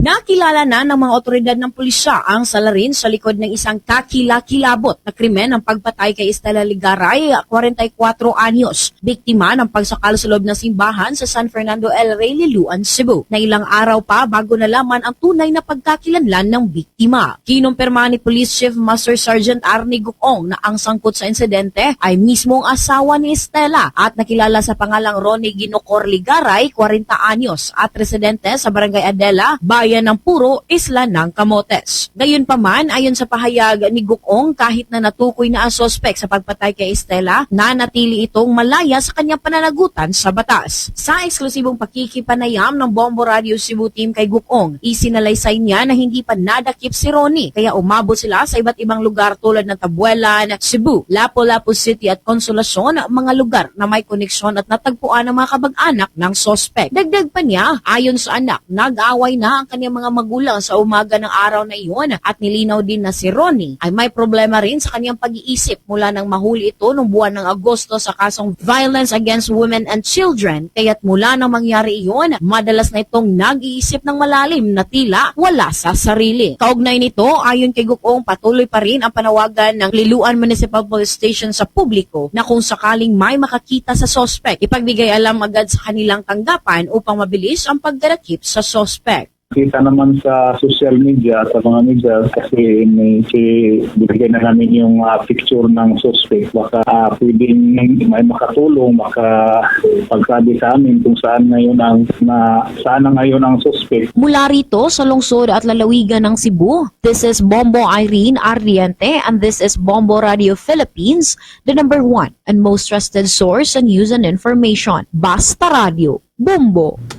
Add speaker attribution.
Speaker 1: Nakilala na ng mga otoridad ng pulisya ang salarin sa likod ng isang kakilakilabot na krimen ng pagpatay kay Estela Ligaray, 44 anyos, biktima ng pagsakal sa loob ng simbahan sa San Fernando El Rey, Liluan, Cebu. Na ilang araw pa bago nalaman ang tunay na pagkakilanlan ng biktima. Kinumpirma ni Police Chief Master Sergeant Arnie Gukong na ang sangkot sa insidente ay mismo ang asawa ni Estela at nakilala sa pangalang Ronnie Ginocor Ligaray, 40 anyos at residente sa Barangay Adela, bayan ng Puro, Isla ng Camotes. Gayunpaman, ayon sa pahayag ni Gukong, kahit na natukoy na ang sospek sa pagpatay kay Estela, nanatili itong malaya sa kanyang pananagutan sa batas. Sa eksklusibong pakikipanayam ng Bombo Radio Cebu team kay Gukong, isinalaysay niya na hindi pa nadakip si Ronnie, kaya umabot sila sa iba't ibang lugar tulad ng Tabuelan, Cebu, Lapu-Lapu City at Consolacion, mga lugar na may koneksyon at natagpuan ng mga kabag-anak ng sospek. Dagdag pa niya, ayon sa anak, nag-away na ang kanyang mga magulang sa umaga ng araw na iyon at nilinaw din na si Ronnie ay may problema rin sa kanyang pag-iisip mula nang mahuli ito noong buwan ng Agosto sa kasong Violence Against Women and Children kaya't mula nang mangyari iyon, madalas na itong nag-iisip ng malalim na tila wala sa sarili. Kaugnay nito, ayon kay Gukong, patuloy pa rin ang panawagan ng Liluan Municipal Police Station sa publiko na kung sakaling may makakita sa sospek, ipagbigay alam agad sa kanilang tanggapan upang mabilis ang pagdarakip sa sospek.
Speaker 2: Kita naman sa social media, sa mga media, kasi may si, na namin yung ah, picture ng suspect. Baka ah, pwedeng may makatulong, maka pagsabi sa amin kung saan ngayon ang, na, saan ngayon ang suspect.
Speaker 1: Mula rito sa lungsod at lalawigan ng Cebu, this is Bombo Irene Ardiente and this is Bombo Radio Philippines, the number one and most trusted source on news and information. Basta Radio, Bombo.